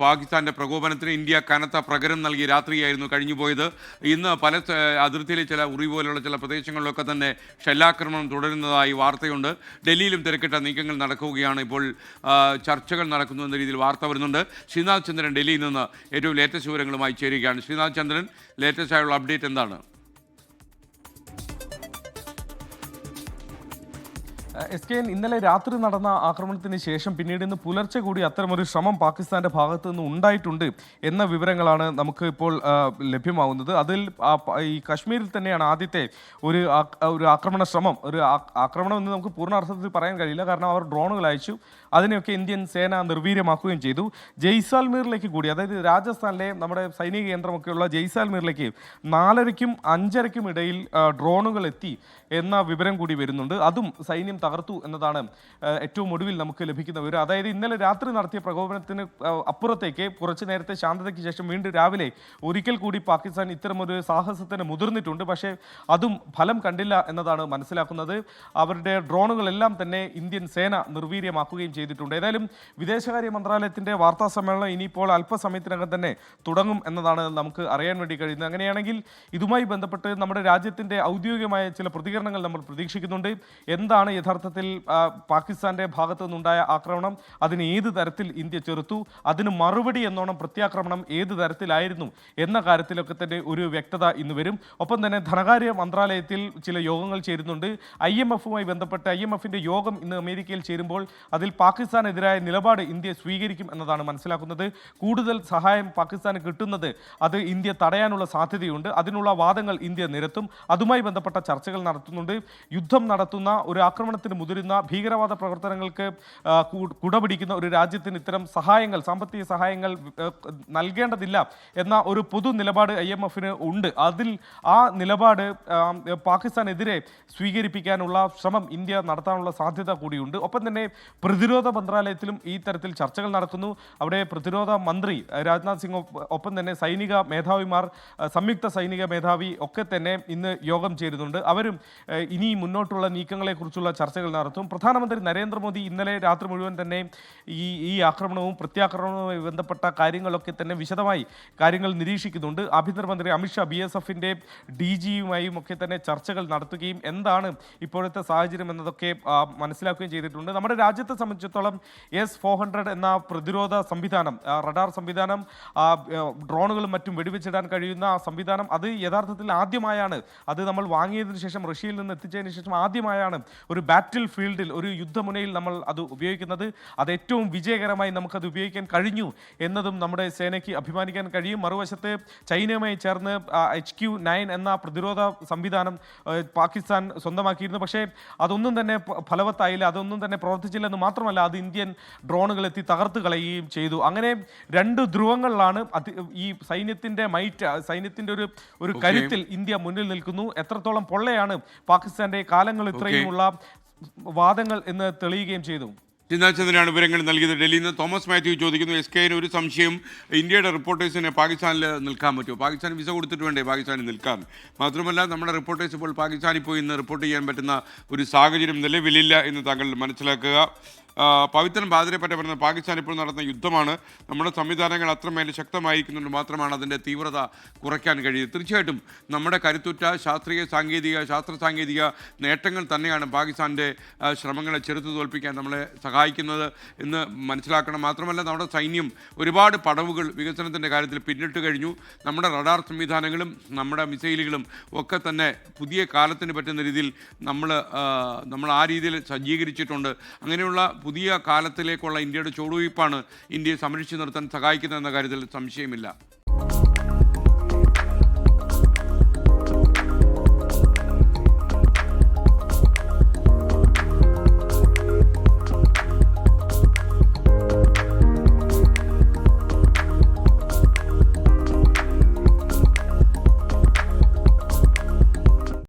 പാകിസ്ഥാന്റെ പ്രകോപനത്തിന് ഇന്ത്യ കനത്ത പ്രകരം നൽകി രാത്രിയായിരുന്നു കഴിഞ്ഞുപോയത്. ഇന്ന് പല അതിർത്തിയിലെ ചില ഉറി പോലുള്ള ചില പ്രദേശങ്ങളിലൊക്കെ തന്നെ ഷെല്ലാക്രമണം തുടരുന്നതായി വാർത്തയുണ്ട്. ഡൽഹിയിലും തിരക്കിട്ട നീക്കങ്ങൾ നടക്കുകയാണ് ഇപ്പോൾ ചർച്ചകൾ നടക്കുന്നു എന്ന രീതിയിൽ വാർത്ത വരുന്നുണ്ട്. ശ്രീനാഥ് ചന്ദ്രൻ ഡൽഹിയിൽ നിന്ന് ഏറ്റവും ലേറ്റസ്റ്റ് വിവരങ്ങളുമായി ചേരുകയാണ്. ശ്രീനാഥ് ചന്ദ്രൻ ലേറ്റസ്റ്റ് ആയുള്ള അപ്ഡേറ്റ് എന്താണ്? എസ് കെ എൻ ഇന്നലെ രാത്രി നടന്ന ആക്രമണത്തിന് ശേഷം പിന്നീട് ഇന്ന് പുലർച്ചെ കൂടി അത്തരമൊരു ശ്രമം പാകിസ്ഥാന്റെ ഭാഗത്ത് നിന്ന് ഉണ്ടായിട്ടുണ്ട് എന്ന വിവരങ്ങളാണ് നമുക്ക് ഇപ്പോൾ ലഭ്യമാവുന്നത്. അതിൽ ഈ കശ്മീരിൽ തന്നെയാണ് ആദ്യത്തെ ഒരു ഒരു ആക്രമണ ശ്രമം. ഒരു ആക്രമണം എന്ന് നമുക്ക് പൂർണ അർത്ഥത്തിൽ പറയാൻ കഴിയില്ല. കാരണം അവർ ഡ്രോണുകൾ അയച്ചു. അതിനെയൊക്കെ ഇന്ത്യൻ സേന നിർവീര്യമാക്കുകയും ചെയ്തു. ജയ്സാൽമീറിലേക്ക് കൂടി അതായത് രാജസ്ഥാനിലെ നമ്മുടെ സൈനിക കേന്ദ്രമൊക്കെയുള്ള ജയ്സാൽമീറിലേക്ക് നാലരയ്ക്കും അഞ്ചരയ്ക്കും ഇടയിൽ ഡ്രോണുകൾ എത്തി എന്ന വിവരം കൂടി വരുന്നുണ്ട്. അതും സൈന്യം തകർത്തു എന്നതാണ് ഏറ്റവും ഒടുവിൽ നമുക്ക് ലഭിക്കുന്ന വിവരം. അതായത് ഇന്നലെ രാത്രി നടത്തിയ പ്രകോപനത്തിന് അപ്പുറത്തേക്ക് കുറച്ച് നേരത്തെ ശാന്തതയ്ക്ക് ശേഷം വീണ്ടും രാവിലെ ഒരിക്കൽ കൂടി പാകിസ്ഥാൻ ഇത്തരമൊരു സാഹസത്തിന് മുതിർന്നിട്ടുണ്ട്. പക്ഷേ അതും ഫലം കണ്ടില്ല എന്നതാണ് മനസ്സിലാക്കുന്നത്. അവരുടെ ഡ്രോണുകളെല്ലാം തന്നെ ഇന്ത്യൻ സേന നിർവീര്യമാക്കുകയും ചെയ്തിട്ടുണ്ട്. ഏതായാലും വിദേശകാര്യ മന്ത്രാലയത്തിന്റെ വാർത്താ സമ്മേളനം ഇനിയിപ്പോൾ അല്പസമയത്തിനകം തന്നെ തുടങ്ങും എന്നതാണ് നമുക്ക് അറിയാൻ വേണ്ടി കഴിയുന്നത്. അങ്ങനെയാണെങ്കിൽ ഇതുമായി ബന്ധപ്പെട്ട് നമ്മുടെ രാജ്യത്തിന്റെ ഔദ്യോഗികമായ ചില പ്രതികരണങ്ങൾ നമ്മൾ പ്രതീക്ഷിക്കുന്നുണ്ട്. എന്താണ് യഥാർത്ഥത്തിൽ പാകിസ്ഥാന്റെ ഭാഗത്തു നിന്നുണ്ടായ ആക്രമണം അതിന് ഏത് തരത്തിൽ ഇന്ത്യ ചെറുത്തു അതിന് മറുപടി എന്നോണം പ്രത്യാക്രമണം ഏത് തരത്തിലായിരുന്നു എന്ന കാര്യത്തിലൊക്കെ തന്നെ ഒരു വ്യക്തത ഇന്ന് വരും. ഒപ്പം തന്നെ ധനകാര്യ മന്ത്രാലയത്തിൽ ചില യോഗങ്ങൾ ചേരുന്നുണ്ട്. ഐ എം എഫുമായി ബന്ധപ്പെട്ട് ഐ എം എഫിന്റെ യോഗം ഇന്ന് അമേരിക്കയിൽ ചേരുമ്പോൾ അതിൽ പാകിസ്ഥാനെതിരായ നിലപാട് ഇന്ത്യ സ്വീകരിക്കും എന്നതാണ് മനസ്സിലാക്കുന്നത്. കൂടുതൽ സഹായം പാകിസ്ഥാന് കിട്ടുന്നത് അത് ഇന്ത്യ തടയാനുള്ള സാധ്യതയുണ്ട്. അതിനുള്ള വാദങ്ങൾ ഇന്ത്യ നിരത്തും. അതുമായി ബന്ധപ്പെട്ട ചർച്ചകൾ നടത്തുന്നുണ്ട്. യുദ്ധം നടത്തുന്ന ഒരു ആക്രമണത്തിന് മുതിരുന്ന ഭീകരവാദ പ്രവർത്തനങ്ങൾക്ക് കുടപിടിക്കുന്ന ഒരു രാജ്യത്തിന് ഇത്തരം സഹായങ്ങൾ സാമ്പത്തിക സഹായങ്ങൾ നൽകേണ്ടതില്ല എന്ന ഒരു പൊതു നിലപാട് ഐ എം എഫിന് ഉണ്ട്. അതിൽ ആ നിലപാട് പാകിസ്ഥാനെതിരെ സ്വീകരിപ്പിക്കാനുള്ള ശ്രമം ഇന്ത്യ നടത്താനുള്ള സാധ്യത കൂടിയുണ്ട്. ഒപ്പം തന്നെ പ്രതിരോധ മന്ത്രാലയത്തിലും ഈ തരത്തിൽ ചർച്ചകൾ നടക്കുന്നു. അവിടെ പ്രതിരോധ മന്ത്രി രാജ്നാഥ് സിംഗ് ഒപ്പം തന്നെ സൈനിക മേധാവിമാർ സംയുക്ത സൈനിക മേധാവി ഒക്കെ തന്നെ ഇന്ന് യോഗം ചേരുന്നുണ്ട്. അവരും ഇനി മുന്നോട്ടുള്ള നീക്കങ്ങളെക്കുറിച്ചുള്ള ചർച്ചകൾ നടത്തും. പ്രധാനമന്ത്രി നരേന്ദ്രമോദി ഇന്നലെ രാത്രി മുഴുവൻ തന്നെ ഈ ഈ ആക്രമണവും പ്രത്യാക്രമണവുമായി ബന്ധപ്പെട്ട കാര്യങ്ങളൊക്കെ തന്നെ വിശദമായി കാര്യങ്ങൾ നിരീക്ഷിക്കുന്നുണ്ട്. ആഭ്യന്തരമന്ത്രി അമിത്ഷാ ബി എസ് എഫിന്റെ ഡി ജിയുമായും ഒക്കെ തന്നെ ചർച്ചകൾ നടത്തുകയും എന്താണ് ഇപ്പോഴത്തെ സാഹചര്യം എന്നതൊക്കെ മനസ്സിലാക്കുകയും ചെയ്തിട്ടുണ്ട്. നമ്മുടെ രാജ്യത്തെ സംബന്ധിച്ചിടത്തോളം എസ് ഫോർ ഹൺഡ്രഡ് എന്ന പ്രതിരോധ സംവിധാനം റഡാർ സംവിധാനം ഡ്രോണുകളും മറ്റും വെടിവെച്ചിടാൻ കഴിയുന്ന സംവിധാനം അത് യഥാർത്ഥത്തിൽ ആദ്യമായാണ്. അത് നമ്മൾ വാങ്ങിയതിന് ശേഷം റഷ്യയിൽ നിന്ന് എത്തിച്ചതിന് ശേഷം ആദ്യമായാണ് ഒരു ബാറ്റിൽ ഫീൽഡിൽ ഒരു യുദ്ധമുനയിൽ നമ്മൾ അത് ഉപയോഗിക്കുന്നത്. അത് ഏറ്റവും വിജയകരമായി നമുക്കത് ഉപയോഗിക്കാൻ കഴിഞ്ഞു എന്നതും നമ്മുടെ സേനയ്ക്ക് അഭിമാനിക്കാൻ കഴിയും. മറുവശത്ത് ചൈനയുമായി ചേർന്ന് എച്ച് ക്യു നയൻ എന്ന പ്രതിരോധ സംവിധാനം പാകിസ്ഥാൻ സ്വന്തമാക്കിയിരുന്നു. പക്ഷേ അതൊന്നും തന്നെ ഫലവത്തായില്ല. അതൊന്നും തന്നെ പ്രവർത്തിച്ചില്ലെന്ന് മാത്രമല്ല അത് ഇന്ത്യൻ ഡ്രോണുകൾ എത്തി തകർത്ത് കളയുകയും ചെയ്തു. അങ്ങനെ രണ്ട് ധ്രുവങ്ങളിലാണ് ഈ സൈന്യത്തിന്റെ മൈറ്റ് സൈന്യത്തിന്റെ ഒരു ഒരു. കരുത്തിൽ ഇന്ത്യ മുന്നിൽ നിൽക്കുന്നു. എത്രത്തോളം പൊള്ളയാണ് പാകിസ്ഥാന്റെ കാലങ്ങൾ ഇത്രയുമുള്ള വാദങ്ങൾ എന്ന് തെളിയുകയും ചെയ്തു. ചിന്താചന്ദ്രനാണ് വിവരങ്ങൾ നൽകിയത്. ഡൽഹിയിൽ നിന്ന് തോമസ് മാത്യു ചോദിക്കുന്നു എസ് കെന് ഒരു സംശയം. ഇന്ത്യയുടെ റിപ്പോർട്ടേഴ്സിനെ പാകിസ്ഥാനിൽ നിൽക്കാൻ പറ്റുമോ? പാകിസ്ഥാൻ വിസ കൊടുത്തിട്ട് വേണ്ടേ പാകിസ്ഥാനിൽ നിൽക്കാൻ? മാത്രമല്ല നമ്മുടെ റിപ്പോർട്ടേഴ്സ് ഇപ്പോൾ പാകിസ്ഥാനിൽ പോയി ഇന്ന് റിപ്പോർട്ട് ചെയ്യാൻ പറ്റുന്ന ഒരു സാഹചര്യം നിലവിലില്ല എന്ന് താങ്കൾ മനസ്സിലാക്കുക. പവിത്രൻ ബാതിരെപ്പറ്റ പറയുന്നത് പാകിസ്ഥാൻ ഇപ്പോൾ നടന്ന യുദ്ധമാണ്. നമ്മുടെ സംവിധാനങ്ങൾ അത്രമേൽ ശക്തമായിരിക്കുന്നുണ്ട് മാത്രമാണ് അതിന്റെ തീവ്രത കുറയ്ക്കാൻ കഴിയുന്നത്. തീർച്ചയായിട്ടും നമ്മുടെ കരുത്തുറ്റ ശാസ്ത്രീയ സാങ്കേതിക ശാസ്ത്ര സാങ്കേതിക നേട്ടങ്ങൾ തന്നെയാണ് പാകിസ്ഥാന്റെ ശ്രമങ്ങളെ ചെറുത്തു തോൽപ്പിക്കാൻ നമ്മളെ സഹായിക്കുന്നത് എന്ന് മനസ്സിലാക്കണം. മാത്രമല്ല നമ്മുടെ സൈന്യം ഒരുപാട് പടവുകൾ വികസനത്തിന്റെ കാര്യത്തിൽ പിന്നിട്ട് കഴിഞ്ഞു. നമ്മുടെ റഡാർ സംവിധാനങ്ങളും നമ്മുടെ മിസൈലുകളും ഒക്കെ തന്നെ പുതിയ കാലത്തിന് പറ്റുന്ന രീതിയിൽ നമ്മൾ നമ്മൾ ആ രീതിയിൽ സജ്ജീകരിച്ചിട്ടുണ്ട്. അങ്ങനെയുള്ള പുതിയ കാലത്തിലേക്കുള്ള ഇന്ത്യയുടെ ചുവടുവയ്പ്പാണ് ഇന്ത്യയെ സംരക്ഷിച്ചു നിർത്താൻ സഹായിക്കുന്നതെന്ന കാര്യത്തിൽ സംശയമില്ല.